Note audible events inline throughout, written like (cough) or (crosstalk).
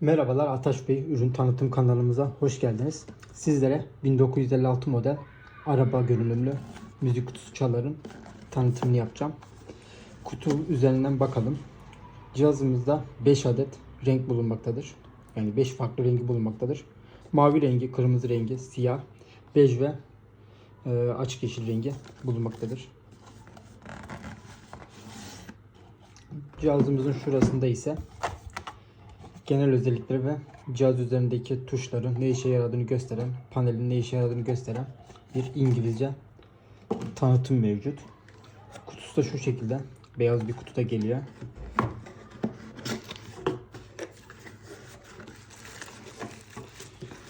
Merhabalar Ataş Bey ürün tanıtım kanalımıza hoş geldiniz. Sizlere 1956 model araba görünümlü müzik kutusu çaların tanıtımını yapacağım. Kutu üzerinden bakalım. Cihazımızda 5 adet renk bulunmaktadır. Yani 5 farklı rengi bulunmaktadır. Mavi rengi, kırmızı rengi, siyah, bej ve e, açık yeşil rengi bulunmaktadır. Cihazımızın şurasında ise genel özellikleri ve cihaz üzerindeki tuşların ne işe yaradığını gösteren, panelin ne işe yaradığını gösteren bir İngilizce tanıtım mevcut. Kutusu da şu şekilde beyaz bir kutuda geliyor.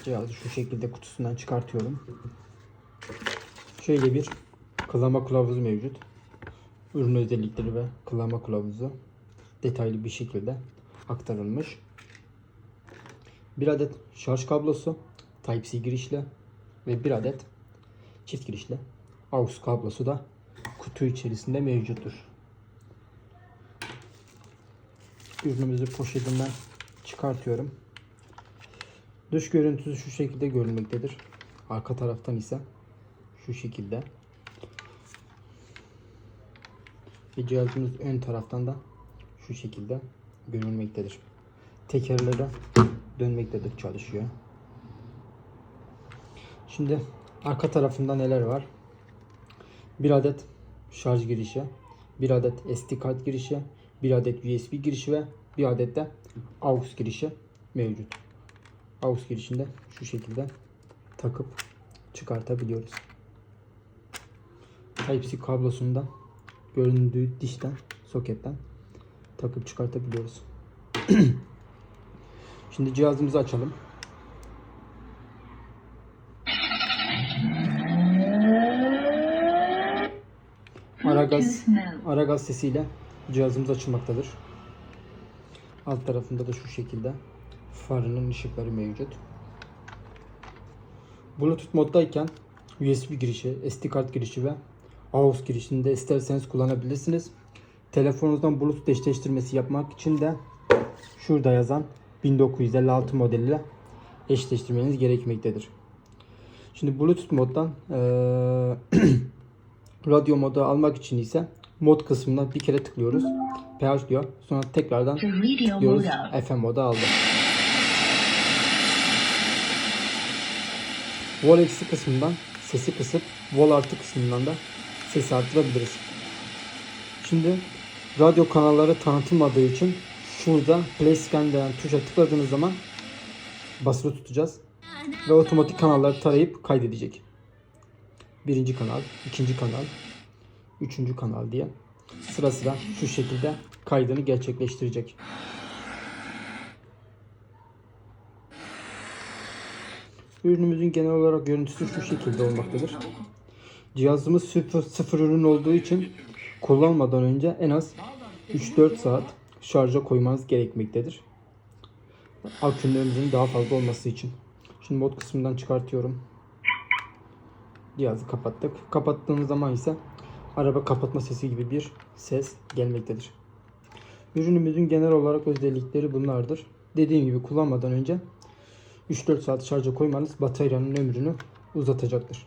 Cihazı şu şekilde kutusundan çıkartıyorum. Şöyle bir kılama kılavuzu mevcut. Ürün özellikleri ve kılama kılavuzu detaylı bir şekilde aktarılmış. Bir adet şarj kablosu Type-C girişle ve bir adet çift girişle AUX kablosu da kutu içerisinde mevcuttur. Ürünümüzü poşetinden çıkartıyorum. Dış görüntüsü şu şekilde görünmektedir. Arka taraftan ise şu şekilde. Ve cihazımız ön taraftan da şu şekilde görünmektedir. Tekerleri dönmektedir çalışıyor. Şimdi arka tarafında neler var? Bir adet şarj girişi, bir adet SD kart girişi, bir adet USB girişi ve bir adet de AUX girişi mevcut. AUX girişinde şu şekilde takıp çıkartabiliyoruz. Type-C kablosunu da göründüğü dişten, soketten takıp çıkartabiliyoruz. (clears throat) Şimdi cihazımızı açalım. Ara gaz, ara gaz sesiyle cihazımız açılmaktadır. Alt tarafında da şu şekilde farının ışıkları mevcut. Bluetooth moddayken USB girişi, SD kart girişi ve AUX girişini de isterseniz kullanabilirsiniz. Telefonunuzdan Bluetooth eşleştirmesi yapmak için de şurada yazan 1956 modeliyle eşleştirmeniz gerekmektedir. Şimdi Bluetooth moddan eee, (clears throat) radyo modu almak için ise mod kısmına bir kere tıklıyoruz. PH diyor. Sonra tekrardan diyoruz. FM modu aldı. Vol eksi kısmından sesi kısıp vol artı kısmından da sesi arttırabiliriz. Şimdi radyo kanalları tanıtılmadığı için şurada play scan denen tuşa tıkladığınız zaman basılı tutacağız ve otomatik kanalları tarayıp kaydedecek. Birinci kanal, ikinci kanal, üçüncü kanal diye sıra sıra şu şekilde kaydını gerçekleştirecek. Ürünümüzün genel olarak görüntüsü şu şekilde olmaktadır. Cihazımız sıfır, sıfır ürün olduğu için kullanmadan önce en az 3-4 saat şarja koymanız gerekmektedir. Akünün daha fazla olması için. Şimdi mod kısmından çıkartıyorum. Cihazı kapattık. Kapattığımız zaman ise araba kapatma sesi gibi bir ses gelmektedir. Ürünümüzün genel olarak özellikleri bunlardır. Dediğim gibi kullanmadan önce 3-4 saat şarja koymanız bataryanın ömrünü uzatacaktır.